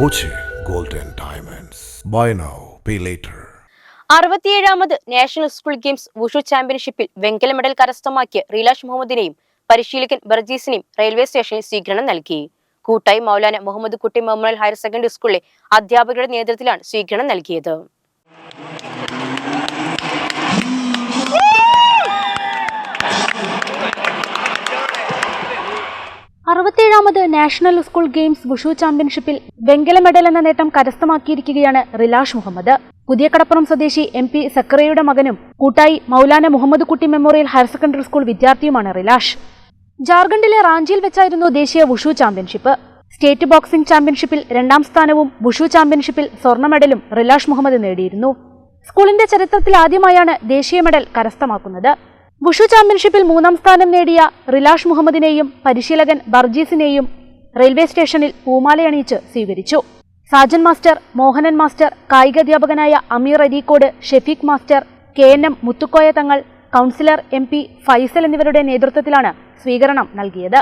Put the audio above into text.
Boche golden diamonds buy now pay later അറുപത്തിയേഴാമത് national school games wushu ചാമ്പ്യൻഷിപ്പിൽ വെങ്കല medal കരസ്ഥമാക്കിയ റീലാഷ് മുഹമ്മദിനെയും പരിശീലകൻ ബർജീസിനെയും റെയിൽവേ സ്റ്റേഷനിൽ സ്വീകരണം നൽകി. കൂട്ടായി Maulana Muhammad Kutty memorial higher secondary സ്കൂളിലെ അധ്യാപകരുടെ നേതൃത്വത്തിലാണ് സ്വീകരണം നൽകിയത്. അറുപത്തിയേഴാമത് നാഷണൽ സ്കൂൾ ഗെയിംസ് വുഷു ചാമ്പ്യൻഷിപ്പിൽ വെങ്കല മെഡൽ എന്ന നേട്ടം കരസ്ഥമാക്കിയിരിക്കുകയാണ് റിലാഷ് മുഹമ്മദ്. പുതിയ കടപ്പുറം സ്വദേശി എം പി സക്കറയുടെ മകനും കൂട്ടായി Maulana Muhammad Kutty memorial higher secondary school വിദ്യാർത്ഥിയുമാണ് Rilash. ജാർഖണ്ഡിലെ റാഞ്ചിയിൽ വെച്ചായിരുന്നു ദേശീയ വുഷു ചാമ്പ്യൻഷിപ്പ്. സ്റ്റേറ്റ് ബോക്സിംഗ് ചാമ്പ്യൻഷിപ്പിൽ രണ്ടാം സ്ഥാനവും വുഷു ചാമ്പ്യൻഷിപ്പിൽ സ്വർണ മെഡലും റിലാഷ് മുഹമ്മദ് നേടിയിരുന്നു. സ്കൂളിന്റെ ചരിത്രത്തിൽ ആദ്യമായാണ് ദേശീയ മെഡൽ കരസ്ഥമാക്കുന്നത്. വുഷു ചാമ്പ്യൻഷിപ്പിൽ മൂന്നാം സ്ഥാനം നേടിയ റിലാഷ് മുഹമ്മദിനെയും പരിശീലകൻ ബർജീസിനെയും റെയിൽവേ സ്റ്റേഷനിൽ പൂമാലയണിയിച്ച് സ്വീകരിച്ചു. Sajan master Mohanan master കായികാധ്യാപകനായ Ameer Areekode Shefeeq master K N M Muthukoya Thangal councillor M P Faisal എന്നിവരുടെ നേതൃത്വത്തിലാണ് സ്വീകരണം നൽകിയത്.